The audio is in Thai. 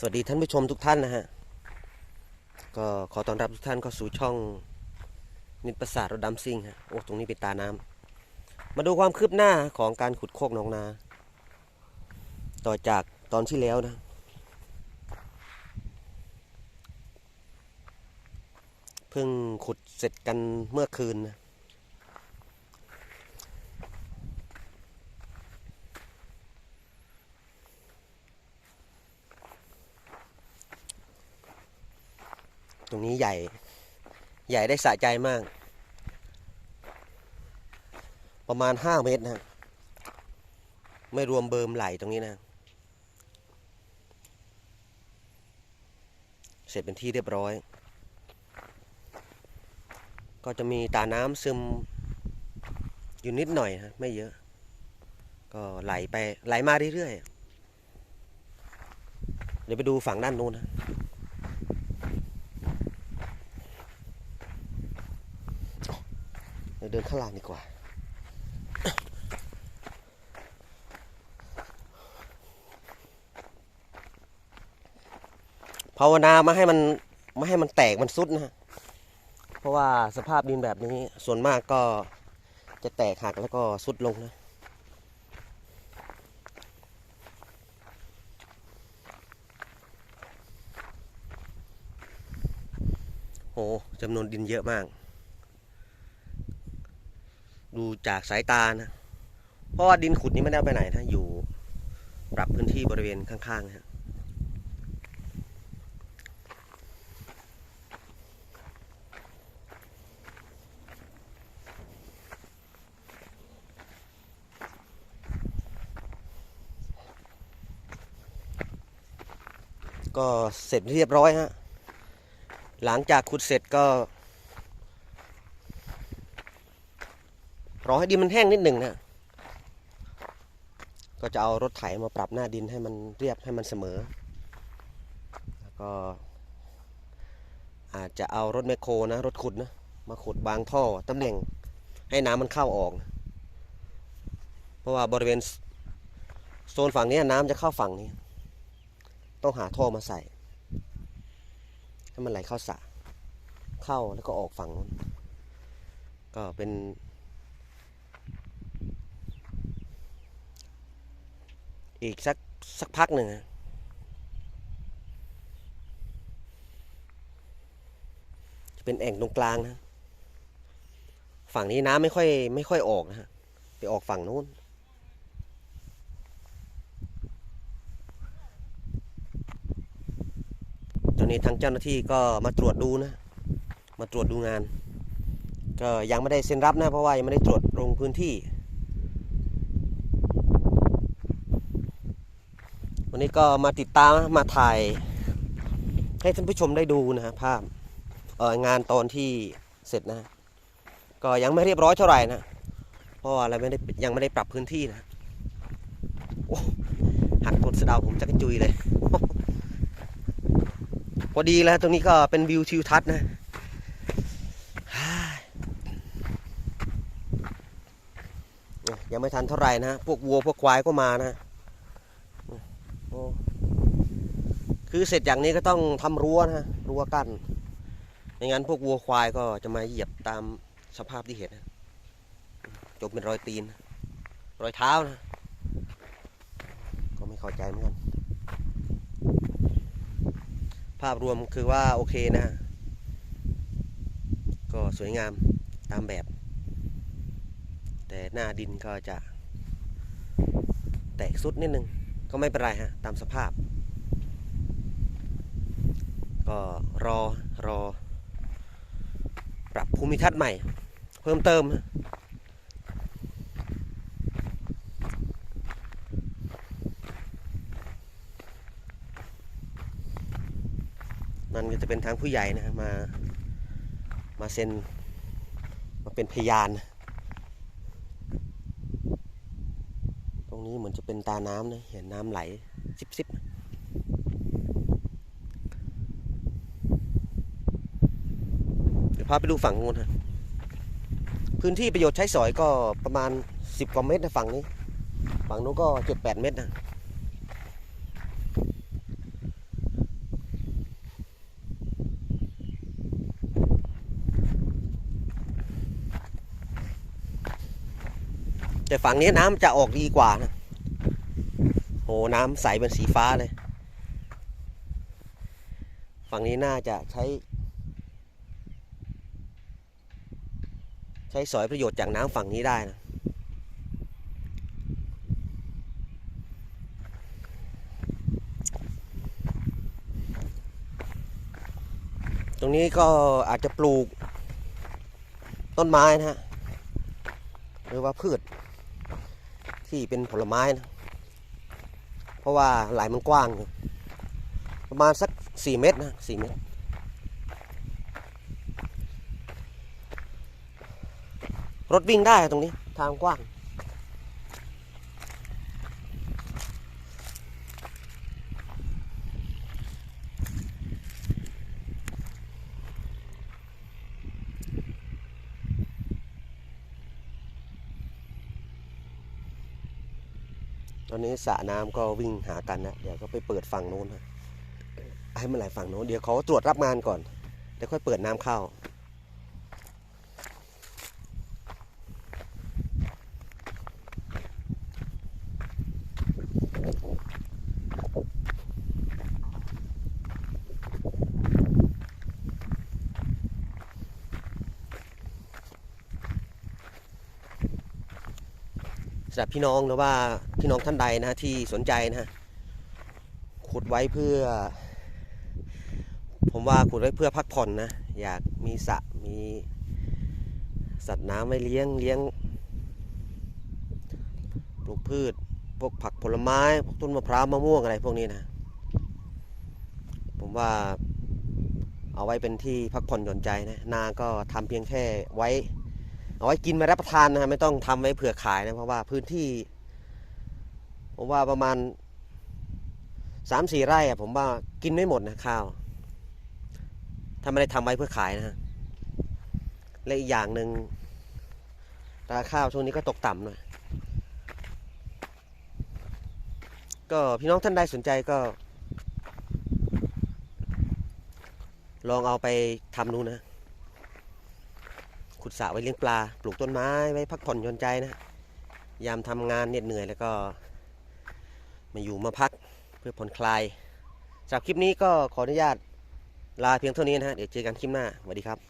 สวัสดีท่านผู้ชมทุกท่านนะฮะ ก็ขอต้อนรับทุกท่านเข้าสู่ช่องนิตประสาทรถดำซิ่งฮะ โอ้ ตรงนี้เป็นตาน้ำมาดูความคืบหน้าของการขุดโคกหนองนา ต่อจากตอนที่แล้วนะ เพิ่งขุดเสร็จกันเมื่อคืนนะ รงนี้ใหญ่ ใหญ่ได้สะใจมาก ประมาณห้าเมตรนะไม่รวมเบิมไหลตรงนี้นะ เสร็จเป็นที่เรียบร้อย ก็จะมีตาน้ำซึมอยู่นิดหน่อยนะไม่เยอะ ก็ไหลไปไหลมาเรื่อยๆเดี๋ยวไปดูฝั่งด้านนู้นนะ เดี๋ยวเดินข้างล่างดีกว่า ภาวนาไม่ให้มันไม่ให้มันแตกมันซุดนะ เพราะว่าสภาพดินแบบนี้ส่วนมากก็จะแตกหักแล้วก็ซุดลงนะโหจำนวนดินเยอะมาก ดูจากสายตานะ เพราะว่าดินขุดนี้ไม่ได้ไปไหนนะ อยู่ปรับพื้นที่บริเวณข้างๆนะฮะก็เสร็จเรียบร้อยฮะ หลังจากขุดเสร็จก็ รอให้ดินมันแห้งนิดหนึ่งนะ ก็จะเอารถไถมาปรับหน้าดินให้มันเรียบให้มันเสมอ แล้วก็ อาจจะเอารถแมคโครนะรถขุดนะมาขุดบางท่อตำแหน่งให้น้ำมันเข้าออก เพราะว่าบริเวณโซนฝั่งนี้น้ำจะเข้าฝั่งนี้ ต้องหาท่อมาใส่ให้มันไหลเข้าสระเข้าแล้วก็ออกฝั่งนู้นก็เป็น อีกสักสักพักหนึ่งจะเป็นแอ่งตรงกลางนะ ฝั่งนี้น้ำไม่ค่อยไม่ค่อยออกนะฮะ ไปออกฝั่งนู้นตอนนี้ทางเจ้าหน้าที่ก็มาตรวจดูนะ มาตรวจดูงาน ก็ยังไม่ได้เซ็นรับนะ เพราะว่ายังไม่ได้ตรวจลงพื้นที่ วันนี้ก็มาติดตามมาถ่าย ให้ท่านผู้ชมได้ดูนะฮะภาพเอองานตอนที่เสร็จนะ ก็ยังไม่เรียบร้อยเท่าไหร่นะเพราะว่าเรไม่ได้ยังไม่ได้ปรับพื้นที่นะโอ้หักต้นสะเดาวผมจะกระจุยเลยพอดีแล้วตรงนี้ก็เป็นวิวทิวทัศน์นะยังไม่ทันเท่าไหร่นะ พวกวัวพวกควายก็มานะ คือเสร็จอย่างนี้ก็ต้องทำรั้วนะรั้วกั้นไม่งั้นพวกวัวควายก็จะมาเหยียบตามสภาพที่เห็นนะจบเป็นรอยตีน รอยเท้านะ ก็ไม่เข้าใจเหมือนกัน ภาพรวมคือว่าโอเคนะ ก็สวยงามตามแบบ แต่หน้าดินก็จะแตกสุดนิดนึง ก็ไม่เป็นไรฮะ ตามสภาพ ก็รอรอ ปรับภูมิทัศน์ใหม่ เพิ่มเติม นั่นก็จะเป็นทางผู้ใหญ่นะมา มาเซ็น มาเป็นพยาน รงนี้เหมือนจะเป็นตาน้ำนะ เห็นน้ำไหลซิบซิบเดี๋ยวพาไปดูฝั่งนู้นฮะพื้นที่ประโยชน์ใช้สอยก็ประมาณสิบกว่าเมตรนะฝั่งนี้ ฝั่งนู้นก็เจ็ดแปดเมตรนะ แต่ฝั่งนี้น้ำจะออกดีกว่านะโหน้ำใสเป็นสีฟ้าเลย ฝั่งนี้น่าจะใช้ ใช้สอยประโยชน์จากน้ำฝั่งนี้ได้นะตรงนี้ก็อาจจะปลูกต้นไม้นะฮะหรือว่าพืช ที่เป็นผลไม้นะเพราะว่าไหลมันกว้างอยู่ประมาณสักสี่เมตรนะสี่เมตรรถวิ่งได้ตรงนี้ทางกว้าง ตอนนี้สระน้ำก็วิ่งหากันนะเดี๋ยวก็ไปเปิดฝั่งโน้นให้มันไหลฝั่งโน้นเดี๋ยวเขาตรวจรับงานก่อนเดี๋ยวค่อยเปิดน้ำเข้า สำหรับพี่น้องหรือว่าพี่น้องท่านใดนะที่สนใจนะฮะขุดไว้เพื่อ ผมว่าขุดไว้เพื่อพักผ่อนนะอยากมีสระมีสัตว์น้ำไว้เลี้ยงเลี้ยงปลูกพืช พวกผักผลไม้พวกต้นมะพร้าวมะม่วงอะไรพวกนี้นะผมว่าเอาไว้เป็นที่พักผ่อนหย่อนใจนะนาก็ทำเพียงแค่ไว้ เอาไว้กินมารับประทานนะฮะไม่ต้องทำไว้เผื่อขายนะ เพราะว่าพื้นที่ผมว่าประมาณสามสี่ไร่อะผมว่ากินไม่หมดนะข้าว ถ้าไม่ได้ทำไว้เพื่อขายนะฮะและอีกอย่างหนึ่งราคาข้าวช่วงนี้ก็ตกต่ำหน่อยก็พี่น้องท่านใดสนใจก็ ลองเอาไปทำดูนะ ขุดสระไว้เลี้ยงปลา ปลูกต้นไม้ไว้พักผ่อนหย่อนใจนะยามทำงานเหน็ดเหนื่อยแล้วก็ มาอยู่มาพักเพื่อผ่อนคลายสำหรับคลิปนี้ก็ขออนุญาตลาเพียงเท่านี้นะฮะเดี๋ยวเจอกันคลิปหน้าสวัสดีครับ